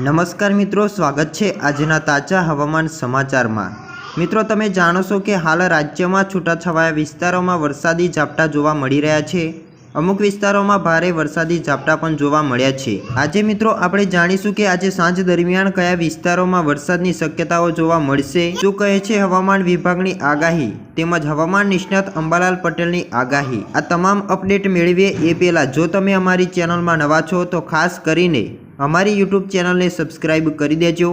નમસ્કાર મિત્રો, સ્વાગત છે આજના તાજા હવામાન સમાચારમાં. મિત્રો, તમે જાણો છો કે હાલ રાજ્યમાં છૂટાછવાયા વિસ્તારોમાં વરસાદી ઝાપટા જોવા મળી રહ્યા છે. અમુક વિસ્તારોમાં ભારે વરસાદી ઝાપટા પણ જોવા મળ્યા છે. આજે મિત્રો, આપણે જાણીશું કે આજે સાંજ દરમિયાન કયા વિસ્તારોમાં વરસાદની શક્યતાઓ જોવા મળશે. શું કહે છે હવામાન વિભાગની આગાહી? તેમજ હવામાન નિષ્ણાત અંબાલાલ પટેલની આગાહી. આ તમામ અપડેટ મેળવીએ એ પહેલાં, જો તમે અમારી ચેનલમાં નવા છો, તો ખાસ કરીને અમારી યુટ્યુબ ચેનલને સબસ્ક્રાઇબ કરી દેજો.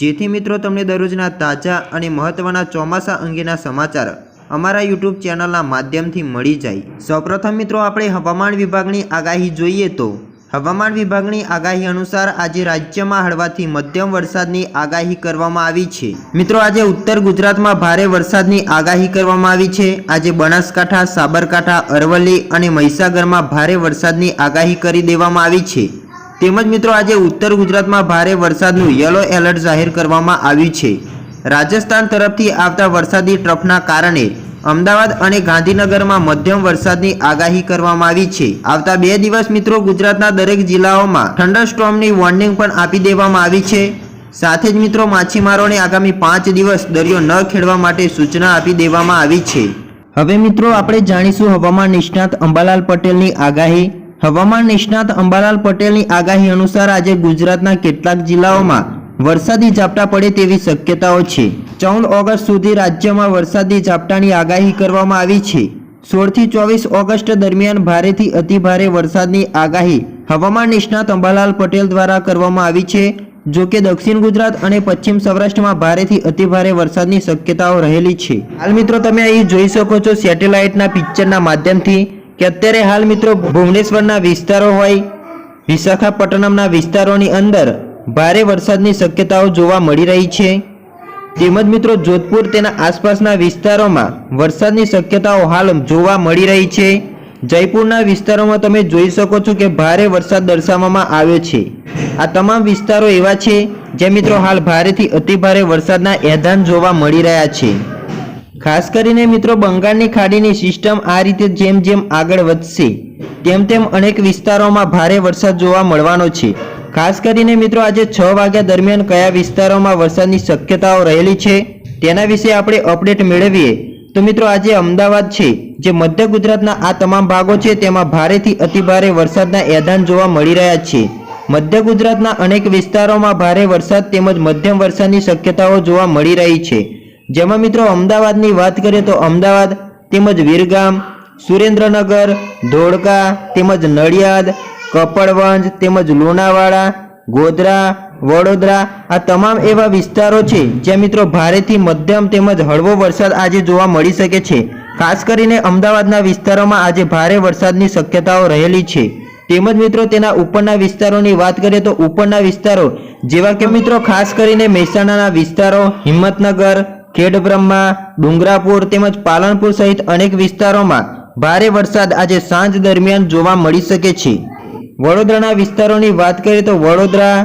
જેથી મિત્રો તમને દરરોજના તાજા અને મહત્ત્વના ચોમાસા અંગેના સમાચાર અમારા યુટ્યુબ ચેનલના માધ્યમથી મળી જાય. સૌપ્રથમ મિત્રો આપણે હવામાન વિભાગની આગાહી જોઈએ તો હવામાન વિભાગની આગાહી અનુસાર આજે રાજ્યમાં હળવાથી મધ્યમ વરસાદની આગાહી કરવામાં આવી છે. મિત્રો આજે ઉત્તર ગુજરાતમાં ભારે વરસાદની આગાહી કરવામાં આવી છે. આજે બનાસકાંઠા, સાબરકાંઠા, અરવલ્લી અને મહીસાગરમાં ભારે વરસાદની આગાહી કરી દેવામાં આવી છે. તેમજ મિત્રો આજે ઉત્તર ગુજરાતમાં ભારે વરસાદનું યલો એલર્ટ જાહેર કરવામાં આવ્યું છે. રાજસ્થાન તરફથી આવતા વરસાદી ટ્રફના કારણે અમદાવાદ અને ગાંધીનગરમાં મધ્યમ વરસાદની આગાહી કરવામાં આવી છે. આવતા બે દિવસ મિત્રો ગુજરાતના દરેક જિલ્લાઓમાં થંડરસ્ટોર્મની વોર્નિંગ પણ આપી દેવામાં આવી છે. સાથે જ મિત્રો માછીમારોને આગામી પાંચ દિવસ દરિયો ન ખેડવા માટે સૂચના આપી દેવામાં આવી છે. હવે મિત્રો આપણે જાણીશું હવામાન નિષ્ણાત અંબાલાલ પટેલની આગાહી. હવામાન નિષ્ણાત અંબાલાલ પટેલની આગાહી અનુસાર આજે ગુજરાતના કેટલાક જિલ્લાઓમાં વરસાદી ઝાપટા પડે તેવી શક્યતાઓ છે. ચૌદ ઓગસ્ટ સુધી રાજ્યમાં વરસાદી ઝાપટાની આગાહી કરવામાં આવી છે. સોળથી ચોવીસ ઓગસ્ટ દરમિયાન ભારેથી અતિભારે વરસાદની આગાહી હવામાન નિષ્ણાત અંબાલાલ પટેલ દ્વારા કરવામાં આવી છે. જો કે દક્ષિણ ગુજરાત અને પશ્ચિમ સૌરાષ્ટ્રમાં ભારેથી અતિભારે વરસાદની શક્યતાઓ રહેલી છે. હાલ મિત્રો તમે અહીં જોઈ શકો છો સેટેલાઇટના પિક્ચરના માધ્યમથી કે અત્યારે હાલ મિત્રો ભુવનેશ્વરના વિસ્તારો હોય, વિશાખાપટ્ટનમના વિસ્તારોની અંદર ભારે વરસાદની શક્યતાઓ જોવા મળી રહી છે. તેમજ મિત્રો જોધપુર તેના આસપાસના વિસ્તારોમાં વરસાદની શક્યતાઓ હાલ જોવા મળી રહી છે. જયપુરના વિસ્તારોમાં તમે જોઈ શકો છો કે ભારે વરસાદ દર્શાવવામાં આવ્યો છે. આ તમામ વિસ્તારો એવા છે, જે મિત્રો હાલ ભારેથી અતિભારે વરસાદના એધાન જોવા મળી રહ્યા છે. ખાસ કરીને મિત્રો બંગાળની ખાડીની સિસ્ટમ આ રીતે જેમ જેમ આગળ વધશે, તેમ તેમ અનેક વિસ્તારોમાં ભારે વરસાદ જોવા મળવાનો છે. ખાસ કરીને મિત્રો આજે છ વાગ્યા દરમિયાન કયા વિસ્તારોમાં વરસાદની શક્યતાઓ રહેલી છે, તેના વિશે આપણે અપડેટ મેળવીએ. તો મિત્રો આજે અમદાવાદ છે, જે મધ્ય ગુજરાતના આ તમામ ભાગો છે, તેમાં ભારેથી અતિભારે વરસાદના એધાન જોવા મળી રહ્યા છે. મધ્ય ગુજરાતના અનેક વિસ્તારોમાં ભારે વરસાદ તેમજ મધ્યમ વરસાદની શક્યતાઓ જોવા મળી રહી છે. જેમાં મિત્રો અમદાવાદની વાત કરીએ તો અમદાવાદ તેમજ વીરગામ, સુરેન્દ્રનગર, ધોળકા તેમજ નડિયાદ, કપડવંજ તેમજ લુણાવાડા, ગોધરા, વડોદરા આ તમામ એવા વિસ્તારો છે જ્યાં મિત્રો ભારેથી મધ્યમ તેમજ હળવો વરસાદ આજે જોવા મળી શકે છે. ખાસ કરીને અમદાવાદના વિસ્તારોમાં આજે ભારે વરસાદની શક્યતાઓ રહેલી છે. તેમજ મિત્રો તેના ઉપરના વિસ્તારોની વાત કરીએ તો ઉપરના વિસ્તારો જેવા કે મિત્રો ખાસ કરીને મહેસાણાના વિસ્તારો હિંમતનગર ખેડબ્રહ્મા ડુંગરાપુર તેમજ પાલનપુર સહિત અનેક વિસ્તારોમાં ભારે વરસાદ આજે સાંજ દરમિયાન જોવા મળી શકે છે. વડોદરાના વિસ્તારોની વાત કરીએ તો વડોદરા,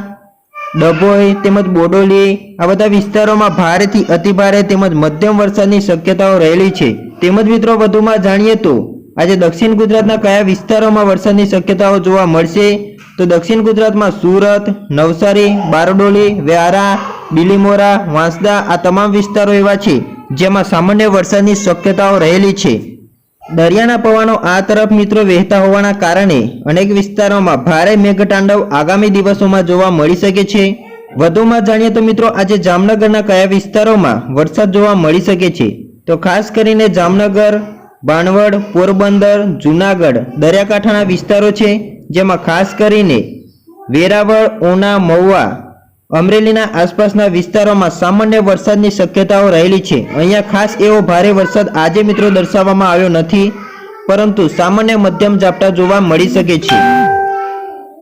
ડભોઈ તેમજ બોડોલી આ બધા વિસ્તારોમાં ભારેથી અતિભારે તેમજ મધ્યમ વરસાદની શક્યતાઓ રહેલી છે. તેમજ મિત્રો વધુમાં જાણીએ તો આજે દક્ષિણ ગુજરાતના કયા વિસ્તારોમાં વરસાદની શક્યતાઓ જોવા મળશે? તો દક્ષિણ ગુજરાતમાં સુરત, નવસારી, બારડોલી, વ્યારા બિલીમોરા, વાંસદા આ તમામ વિસ્તારો એવા છે જેમાં સામાન્ય વરસાદની શક્યતાઓ રહેલી છે. દરિયાના પવનો આ તરફ મિત્રો વહેતા હોવાના કારણે અનેક વિસ્તારોમાં ભારે મેઘતાંડવ આગામી દિવસોમાં જોવા મળી શકે છે. વધુમાં જાણીએ તો મિત્રો આજે જામનગરના કયા વિસ્તારોમાં વરસાદ જોવા મળી શકે છે? તો ખાસ કરીને જામનગર, બાણવડ, પોરબંદર, જુનાગઢ, દરિયાકાંઠાના વિસ્તારો છે જેમાં ખાસ કરીને વેરાવળ ઓના મહુવા અમરેલીના આસપાસના વિસ્તારોમાં સામાન્ય વરસાદની શક્યતાઓ રહેલી છે. અહીંયા ખાસ એવો ભારે વરસાદ આજે મિત્રો દર્શાવવામાં આવ્યો નથી, પરંતુ સામાન્ય મધ્યમ ઝાપટા જોવા મળી શકે છે.